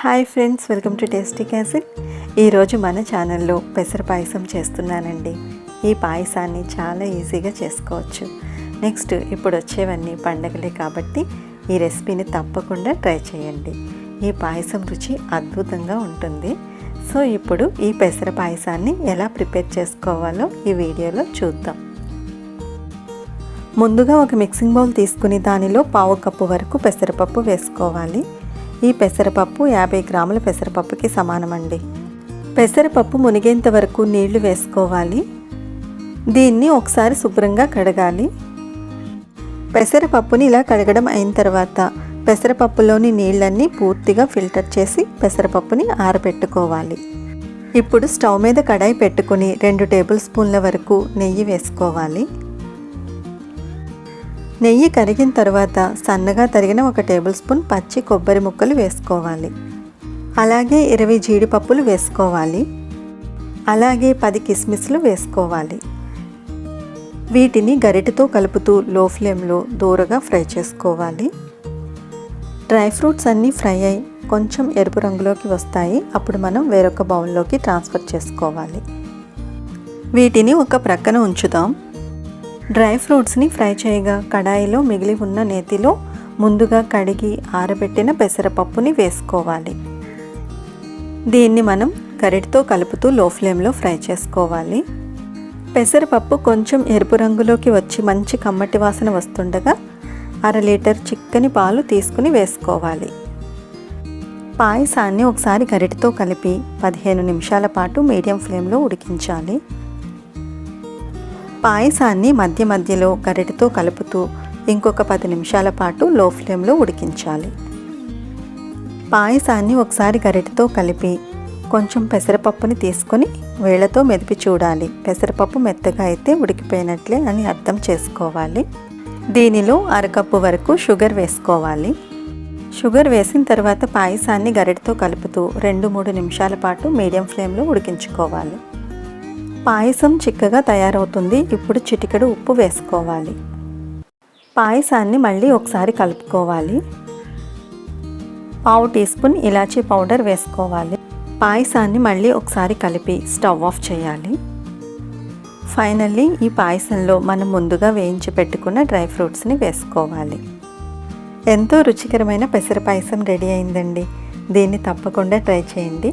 Hi friends welcome to tasty castle. ఈరోజు మన ఛానల్లో పెసర పాయసం చేస్తున్నానండి. ఈ పాయసాన్ని చాలా ఈజీగా చేసుకోవచ్చు. నెక్స్ట్ ఇప్పుడు వచ్చేవన్నీ పండగలే కాబట్టి ఈ రెసిపీని తప్పకుండా ట్రై చేయండి. ఈ పాయసం రుచి అద్భుతంగా ఉంటుంది. సో ఇప్పుడు ఈ పెసర పాయసాన్ని ఎలా ప్రిపేర్ చేసుకోవాలో ఈ వీడియోలో చూద్దాం. ముందుగా ఒక మిక్సింగ్ బౌల్ తీసుకుని దానిలో పావు కప్పు వరకు పెసరపప్పు వేసుకోవాలి. ఈ పెసరపప్పు యాభై గ్రాముల పెసరపప్పుకి సమానమండి. పెసరపప్పు మునిగేంత వరకు నీళ్ళు వేసుకోవాలి. దీన్ని ఒకసారి శుభ్రంగా కడగాలి. పెసరపప్పుని ఇలా కడగడం అయిన తర్వాత పెసరపప్పులోని నీళ్ళన్నీ పూర్తిగా ఫిల్టర్ చేసి పెసరపప్పుని ఆరబెట్టుకోవాలి. ఇప్పుడు స్టవ్ మీద కడాయి పెట్టుకుని రెండు టేబుల్ స్పూన్ల వరకు నెయ్యి వేసుకోవాలి. నెయ్యి కరిగిన తర్వాత సన్నగా తరిగిన ఒక టేబుల్ స్పూన్ పచ్చి కొబ్బరి ముక్కలు వేసుకోవాలి. అలాగే ఇరవై జీడిపప్పులు వేసుకోవాలి. అలాగే పది కిస్మిస్లు వేసుకోవాలి. వీటిని గరిటతో కలుపుతూ లో ఫ్లేమ్లో దూరగా ఫ్రై చేసుకోవాలి. డ్రై ఫ్రూట్స్ అన్నీ ఫ్రై అయి కొంచెం ఎరుపు రంగులోకి వస్తాయి. అప్పుడు మనం వేరొక బౌల్లోకి ట్రాన్స్ఫర్ చేసుకోవాలి. వీటిని ఒక ప్రక్కన ఉంచుదాం. డ్రై ఫ్రూట్స్ని ఫ్రై చేయగా కడాయిలో మిగిలి ఉన్న నేతిలో ముందుగా కడిగి ఆరబెట్టిన పెసరపప్పుని వేసుకోవాలి. దీన్ని మనం గరిటితో కలుపుతూ లో ఫ్లేమ్లో ఫ్రై చేసుకోవాలి. పెసరపప్పు కొంచెం ఎరుపు రంగులోకి వచ్చి మంచి కమ్మటి వాసన వస్తుండగా అర లీటర్ చిక్కని పాలు తీసుకుని వేసుకోవాలి. పాయసాన్ని ఒకసారి గరిటితో కలిపి పదిహేను నిమిషాల పాటు మీడియం ఫ్లేమ్లో ఉడికించాలి. పాయసాన్ని మధ్య మధ్యలో గరిటతో కలుపుతూ ఇంకొక పది నిమిషాల పాటు లో ఫ్లేమ్లో ఉడికించాలి. పాయసాన్ని ఒకసారి గరిటతో కలిపి కొంచెం పెసరపప్పుని తీసుకొని వేళ్ళతో మెదిపి చూడాలి. పెసరపప్పు మెత్తగా అయితే ఉడికిపోయినట్లే అని అర్థం చేసుకోవాలి. దీనిలో అరకప్పు వరకు షుగర్ వేసుకోవాలి. షుగర్ వేసిన తర్వాత పాయసాన్ని గరిటతో కలుపుతూ రెండు మూడు నిమిషాల పాటు మీడియం ఫ్లేమ్లో ఉడికించుకోవాలి. పాయసం చిక్కగా తయారవుతుంది. ఇప్పుడు చిటికెడు ఉప్పు వేసుకోవాలి. పాయసాన్ని మళ్ళీ ఒకసారి కలుపుకోవాలి. పావు టీ స్పూన్ ఇలాచీ పౌడర్ వేసుకోవాలి. పాయసాన్ని మళ్ళీ ఒకసారి కలిపి స్టవ్ ఆఫ్ చేయాలి. ఫైనల్లీ ఈ పాయసంలో మనం ముందుగా వేయించి పెట్టుకున్న డ్రై ఫ్రూట్స్ని వేసుకోవాలి. ఎంతో రుచికరమైన పెసర పాయసం రెడీ అయిందండి. దీన్ని తప్పకుండా ట్రై చేయండి.